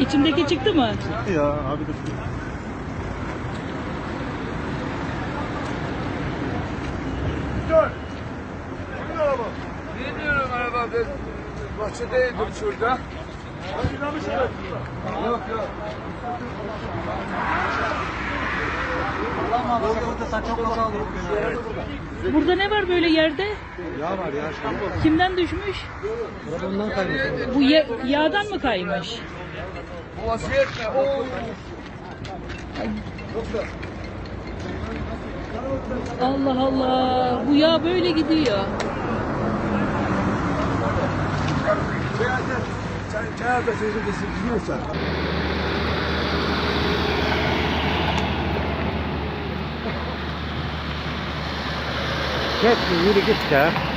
İçindeki çıktı mı? Ya abi de Bilmiyorum araba ben bahçedeydim şurada. Yok yok. Burada ne var böyle yerde? Yağ var ya. Kimden düşmüş? Bundan kaymış. Bu ya- yağdan mı kaymış? Bu vaziyet ne? Oo. Allah Allah. Bu yağ böyle gidiyor. Çay da sözü desin biliyorsan. Git yürü git ya.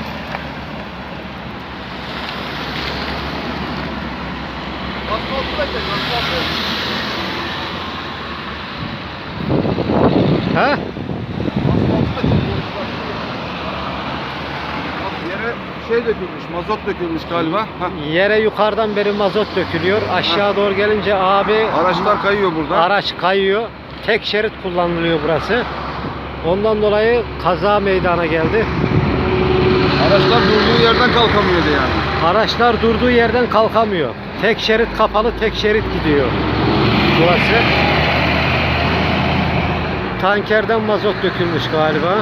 Bak Yere şey dökülmüş, mazot dökülmüş galiba. Hah. Yere yukarıdan beri mazot dökülüyor. Aşağı doğru gelince abi Araçlar kayıyor burada. araç kayıyor. Tek şerit kullanılıyor burası. Ondan dolayı kaza meydana geldi. Araçlar durduğu yerden kalkamıyordu yani. Araçlar durduğu yerden kalkamıyor. Tek şerit kapalı, tek şerit gidiyor. Burası. Tankerden mazot dökülmüş galiba.